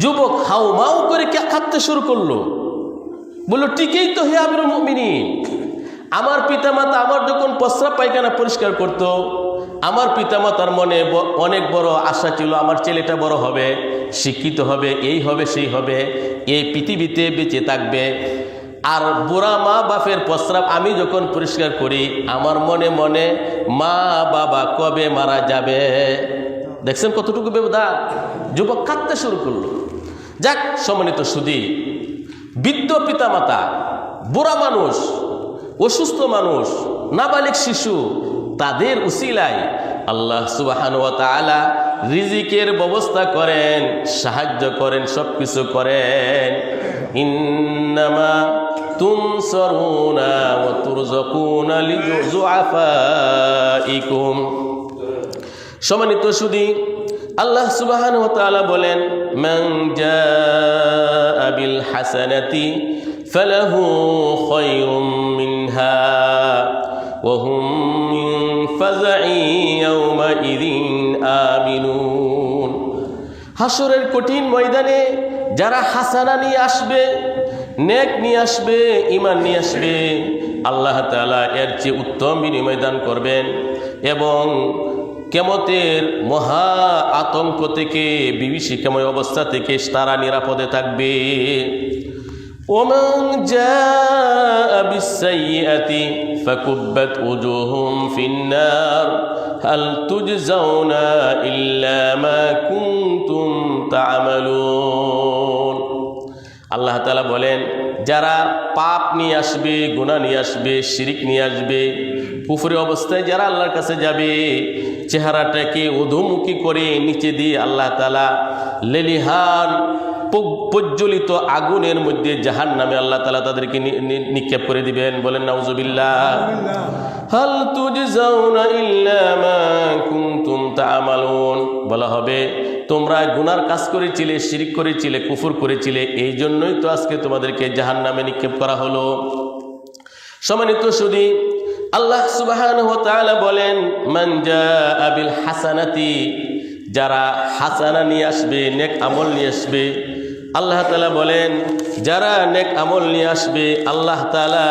যুবক হাউ মাউ করে কে কাঁদতে শুরু করল। বলল, ঠিকই তো হে আমির মুমিনী আমার পিতামাতা আমার যখন প্রস্রাব পায়খানা পরিষ্কার করত। আমার পিতামাতার মনে অনেক বড় আশা ছিল, আমার ছেলেটা বড় হবে, শিক্ষিত হবে, এই হবে, সেই হবে, এই পৃথিবীতে বেঁচে থাকবে। আর বুড়া মা বাপের প্রস্রাব আমি যখন পরিষ্কার করি, আমার মনে মনে মা বাবা কবে মারা যাবে? দেখছেন কতটুকু ব্যবধান? যুবক কাঁদতে শুরু করল। যাক, সম্মানিত সুদী বৃদ্ধ পিতামাতা, বুড়া মানুষ, অসুস্থ মানুষ, নাবালিক শিশু, তাদের উসিলায় আল্লাহ সুবাহান রিজিকের ব্যবস্থা করেন, সাহায্য করেন সব কিছু করেন। ইন্নামা লিজুআফাইকুম সম্মানিত সুদী আল্লাহ সুবাহান ও তাআলা বলেন, মান জাআ বিল হাসানাতি ফালাহু খায়রুম মিনহা ওয়া হুম মিন ফাজাই ইয়াউমাইযিন আমিনুন। হাসরের কঠিন ময়দানে যারা হাসানা নিয়ে আসবে, নেক নিয়ে আসবে ইমান নিয়ে আসবে, আল্লাহ তাআলা এর চেয়ে উত্তম বিনিময় দান করবেন এবং কেমতের মহা আতঙ্ক থেকে বিভীষিকাময় অবস্থা থেকে তারা নিরাপদে থাকবে। ওমং জাতি ফকুব্বত উজুহুম ফিন্নার, হাল তুজজাউনা ইল্লা মা কুনতুম তা'মালুন আল্লাহ তাআলা বলেন, যারা পাপ নিয়ে আসবে, গুনাহ নিয়ে আসবে, শিরিক নিয়ে আসবে পুকুরে অবস্থায় যারা আল্লাহর কাছে যাবে চেহারাটাকে অধুমুখী করে নিচে দিয়ে আল্লাহ তালা লেলিহান প্রজ্বলিত আগুনের মধ্যে জাহান নামে আল্লাহ তালা তাদেরকে নিক্ষেপ করে দিবেন। বলেন নাউজুবিল্লাহ। হাল তুজজাউনা ইল্লা মা কুনতুম তা'মালুন। বলা হবে তোমরা গুনার কাজ করেছিলে শিরিক করেছিলে কুফর করেছিলে এই জন্যই তো আজকে তোমাদেরকে জাহান নামে নিক্ষেপ করা হলো। সম্মানিত সুদী আল্লাহ সুবহানাহু ওয়া বলেন, মান জাআ বিল হাসানাতি যারা হাসানা নিয়ে আসবে, নেক আমল নিয়ে আসবে, আল্লাহ তালা বলেন, যারা নেক আমল নিয়ে আসবে, আল্লাহ তাআলা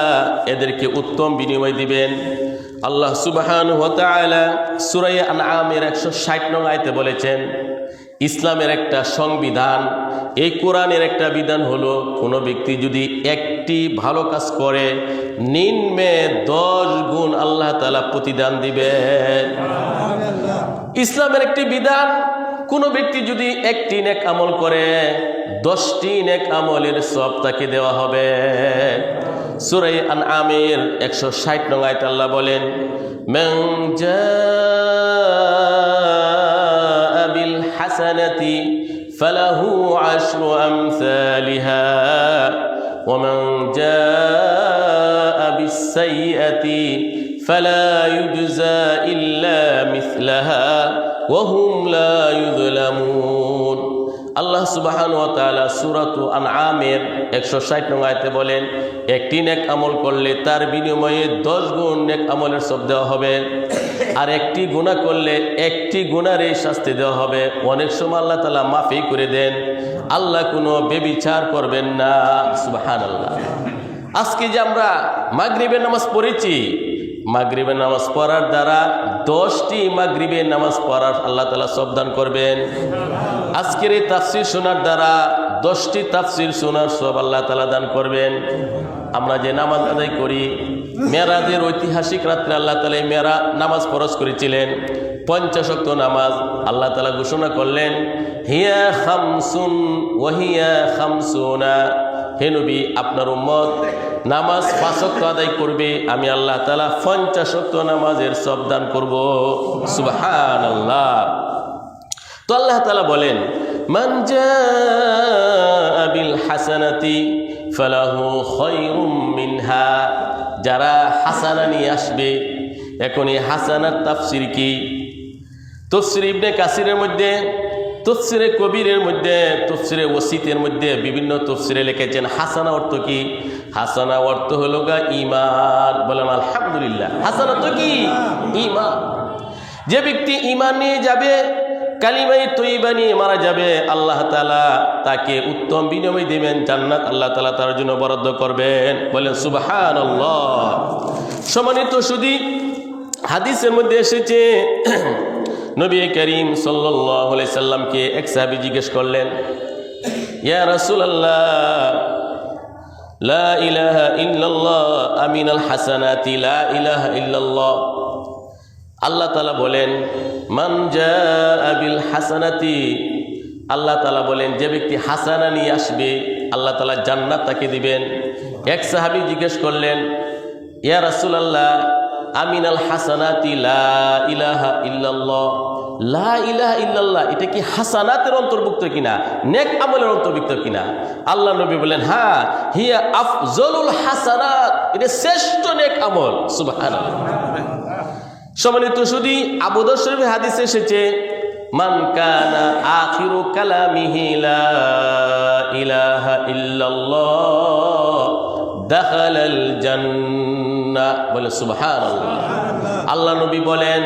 এদেরকে উত্তম বিনিময় দিবেন। আল্লাহ সুবহানাহু ওয়া তাআলা সূরা আনআমের 160 নং আয়াতে বলেছেন, ইসলামের একটা সংবিধান, এই কোরআনের একটা বিধান হলো, কোনো ব্যক্তি যদি একটি ভালো কাজ করে নিম্নে দশ গুণ আল্লাহ তালা প্রতিদান দিবে। ইসলামের একটি বিধান কোনো ব্যক্তি যদি একটি নেক আমল করে দশটি নেক আমলের সব তাকে দেওয়া হবে। সুরাই আন আমের একশো ষাট নঙ্গায় তাল্লা বলেন মেং হাসানাতি ফালাহু আশ্রু আমসালিহা। ومن جاء بالسيئة فلا يجزى إلا مثلها وهم لا يظلمون আল্লাহ সুবাহান ও তাআলা সূরাতু আনআমের 160 নং আয়াতে বলেন একটি নেক আমল করলে তার বিনিময়ে 10 গুণ নেক আমলের সব দেওয়া হবে আর একটি গুনাহ করলে একটি গুনার এই শাস্তি দেওয়া হবে অনেক সময় আল্লাহ তাআলা মাফি করে দেন আল্লাহ কোনো বেবিচার করবেন না সুবাহান আল্লাহ আজকে যে আমরা মাগরিবের নামাজ পড়েছি, মাগরিবের নামাজ পড়ার দ্বারা দশটি মাগরিবের নামাজ পড়ার আল্লাহ তালা সবদান করবেন। আজকের এই তাফসির শোনার দ্বারা দশটি তাফসির শোনার সব আল্লাহ তালা দান করবেন। আমরা যে নামাজ আদায় করি মেরাজের ঐতিহাসিক রাত্রে আল্লাহ তালা মেরা নামাজ ফরজ করেছিলেন। পঞ্চাশক্ত নামাজ আল্লাহ তালা ঘোষণা করলেন, হিয়া খামসুন ওহিয়া খামসুনা। হে নবী, আপনার উম্মত নামাজ পাঁচক্ত আদায় করবে, আমি আল্লাহ তালা পঞ্চাশক্ত নামাজের সব দান করব। সুবহান আল্লাহ তো আল্লাহ তালা বলেন, মান জাআ বিল হাসানাতি ফালাহু খায়রুম মিনহা। যারা হাসানা নিয়ে আসবে, এখন এই হাসানার তাফসির কি? তফসির ইবনে কাসিরের মধ্যে, তফসিরে কবিরের মধ্যে, তফসিরে ওসিতের মধ্যে বিভিন্ন তফসিরে লিখেছেন। হাসানা অর্থ কি? হাসানা অর্থ হলো গা ইমান বলেন, আলহামদুলিল্লাহ। হাসানা তো কি? ইমান যে ব্যক্তি ইমান নিয়ে যাবে কালিমাই তৈবা নিয়ে মারা যাবে, আল্লাহ তালা তাকে উত্তম বিনিময় দেবেন, জান্নাত আল্লাহ তালা তার জন্য বরাদ্দ করবেন। বলেন সুবাহান সম্মানিত শুধু হাদিসের মধ্যে এসেছে নবী করিম সাল্লাহ সাল্লামকে এক সাহাবি জিজ্ঞেস করলেন, ইয়া রাসূলুল্লাহ, লা ইলাহা ইল্লাল্লাহ, আমিনাল হাসানাতি, লা ইলাহা ইল্লাল্লাহ। আল্লাহ তালা বলেন, মান জাআ বিল হাসানাতি। আল্লাহ তালা বলেন, যে ব্যক্তি হাসানা নিয়ে আসবে, আল্লাহ তালা জান্নাত তাকে দিবেন। এক সাহাবি জিজ্ঞেস করলেন, ইয়া রাসূলুল্লাহ আমিনাল হাসানাতি লা ইলাহা ইল্লাল্লাহ। লা ইলাহা ইল্লাল্লাহ, এটা কি হাসানাতের অন্তর্ভুক্ত কিনা? নেক আমলের অন্তর্ভুক্ত কিনা? আল্লাহ নবী বলেন হ্যাঁ হিয়া আফজলুল হাসানাত, এটা শ্রেষ্ঠ নেক আমল। সুবহানাল্লাহ। সম্মানিত শুধু আবুদর শরীফের হাদিসে এসেছে, মান কানা আখিরু কালামিহি লা ইলাহা ইল্লাল্লাহ দাখালাল জান্নাহ বলে সুবহানাল্লাহ। আল্লাহ নবী বলেন,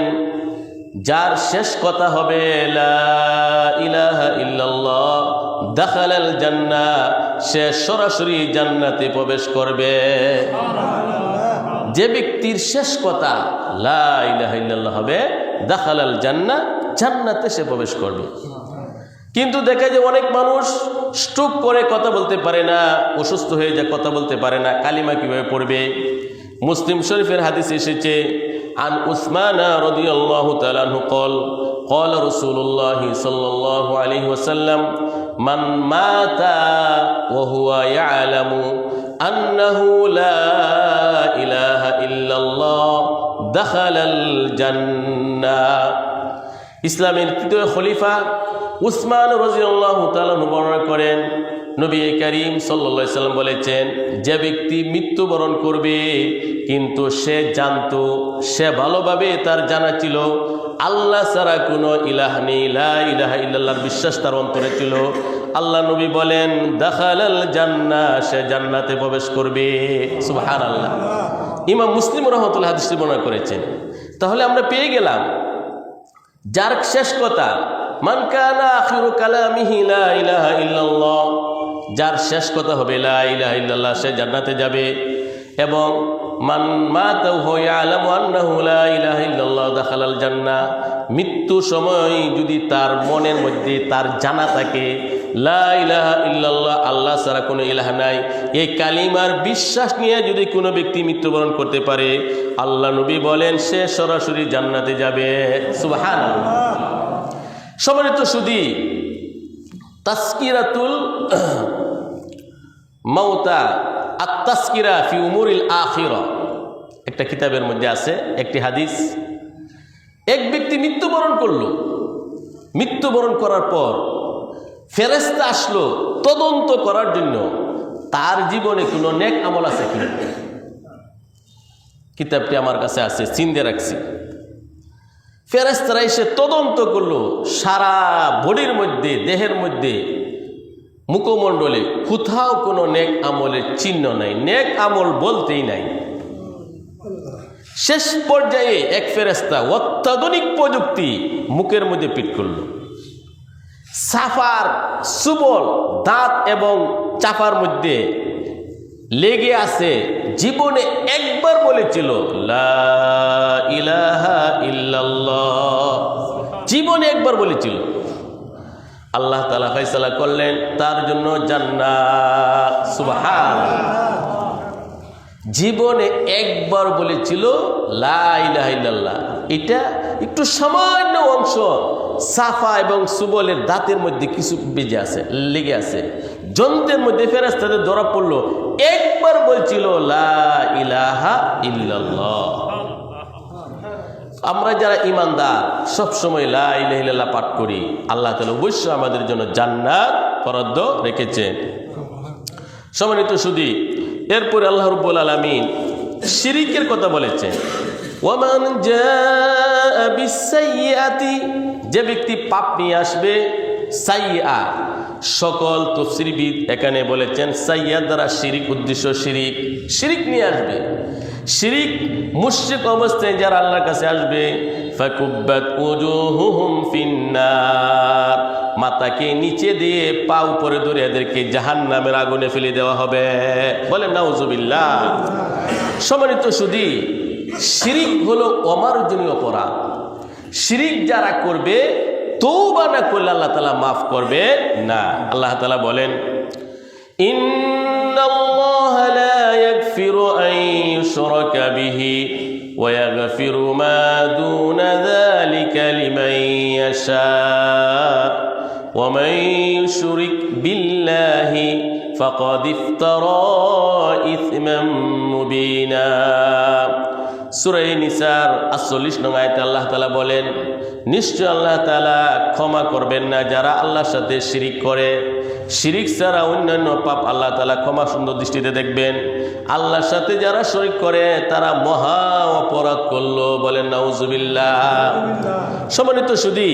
যার শেষ কথা হবে দাখালাল জান্নাহ সে সরাসরি জান্নাতে প্রবেশ করবে। যে ব্যক্তির শেষ কথা, লা ইলাহা ইল্লাল্লাহ হবে দাখালাল জান্না জান্নাতে সে প্রবেশ করবে। কিন্তু দেখা যায় অনেক মানুষ স্ট্রোক করে কথা বলতে পারে না অসুস্থ হয়ে যায় কথা বলতে পারে না কালিমা কিভাবে পড়বে মুসলিম শরীফের হাদিস এসেছে আন উসমান রাদিয়াল্লাহু তাআলা আনহু قال قال رسول الله صلى الله عليه وسلم من مات وهو يعلم أنه لا إله إلا الله دخل الجنة ইসলামের তৃতীয় খলিফা উসমান রাজিউল্লাহ তালন বর্ণনা করেন, নবী করিম সাল্লা সাল্লাম বলেছেন, যে ব্যক্তি মৃত্যুবরণ করবে, কিন্তু সে জানতো, সে ভালোভাবে তার জানা ছিল, আল্লাহ ছাড়া কোনো ইলাহ নেই ইলাহা বিশ্বাস তার অন্তরে ছিল। আল্লাহ নবী বলেন, দাখালাল জান্না সে জান্নাতে প্রবেশ করবে। সুবহান আল্লাহ ইমাম মুসলিম রহমতুল্লাহ হাদিসটি বর্ণনা করেছেন। তাহলে আমরা পেয়ে গেলাম। যার শেষ কথা মান কানা আখিরু কালামিহি লা ইলাহা ইল্লাল্লাহ, যার শেষ কথা হবে লা ইলাহা ইল্লাল্লাহ, সে জান্নাতে যাবে। এবং মান মাতাহু ইয়ালামু আন্নাহু লা ইলাহা ইল্লাল্লাহ, দাখালাল জান্নাহ মৃত্যু সময় যদি তার মনের মধ্যে তার জানা থাকে, লা ইলাহা ইল্লাল্লাহ, আল্লাহ ছাড়া কোনো ইলাহা নাই। এই কালিমার বিশ্বাস নিয়ে যদি কোনো ব্যক্তি মৃত্যুবরণ করতে পারে, আল্লাহ নবী বলেন, সে সরাসরি জান্নাতে যাবে। সুবহানাল্লাহ। সম্মানিত সুদী তাস্কিরাতুল মাউতা আত্মাস্কিরা ফি উমুরিল আখির। একটা কিতাবের মধ্যে আছে, একটি হাদিস। এক ব্যক্তি মৃত্যুবরণ করল। মৃত্যুবরণ করার পর ফেরেস্তা আসলো তদন্ত করার জন্য। তার জীবনে কোনো নেক আমল আছে কিনা? কিতাবটি আমার কাছে আছে, চিনতে রাখছি। ফেরেস্তারা এসে তদন্ত করল সারা বডির মধ্যে, দেহের মধ্যে। মুখমণ্ডলে কোথাও কোনো নেক আমলের চিহ্ন নাই, নেক আমল বলতেই নাই। শেষ পর্যায়ে এক ফেরেস্তা অত্যাধুনিক প্রযুক্তি মুখের মধ্যে পিট করল। সাফার, সুবল, দাঁত এবং চাপার মধ্যে লেগে আছে, জীবনে একবার বলেছিল, লা ইলাহা জীবনে একবার বলেছিল। আল্লাহ তালা ফয়সালা করলেন, তার জন্য জান্নাত। জীবনে একবার বলেছিল, লা ইলাহা ইল্লাল্লাহ। এটা একটু সামান্য অংশ সাফা এবং সুবলের দাঁতের মধ্যে কিছু বেজে আছে, লেগে আছে। যন্ত্রের মধ্যে ফেরাস্তাদের ধরা পড়ল। একবার বলছিল, লা ইলাহা ইল্লাল্লাহ। আমরা যারা ইমানদার, সবসময় লা ইলাহা ইল্লাল্লাহ পাঠ করি। আল্লাহ তালা অবশ্যই আমাদের জন্য জান্নাত বরাদ্দ রেখেছেন সম্মানিত সুদী এরপরে আল্লাহ রব্বুল আলমিন শিরিকের কথা বলেছেন। ওমান যে ব্যক্তি পাপ নিয়ে আসবে সাইয়া সকল তফসিরবিদ এখানে বলেছেন সাইয়া দ্বারা শিরিক উদ্দেশ্য শিরিক। শিরিক নিয়ে আসবে। শিরিক, মুশরিক অবস্থায় যারা আল্লাহর কাছে আসবে মাথাকে নিচে দিয়ে পা উপরে ধরে এদেরকে জাহান্নামের আগুনে ফেলে দেওয়া হবে। বলেন, নাউজুবিল্লাহ। সম্মানিত সুদী, শিরিক হলো অমার্জনীয় অপরাধ। শিরিক যারা করবে তৌবা না করলে আল্লাহ তালা মাফ করবে না। আল্লাহ তালা বলেন إن يشرك به ويغفر ما دون ذلك لمن يشاء. ومن يشرك بالله فقد افترى إثما مبينا. সুরাই নিসার আটচল্লিশ নং আয়তে আল্লাহ তালা বলেন, নিশ্চয় আল্লাহ তালা ক্ষমা করবেন না যারা আল্লাহর সাথে শিরিক করে। শিরিক ছাড়া অন্যান্য পাপ আল্লাহ তালা ক্ষমা সুন্দর দৃষ্টিতে দেখবেন। আল্লাহর সাথে যারা শরিক করে, তারা মহা অপরাধ করল বলেন, নাউজুবিল্লাহ। সম্মানিত সুদী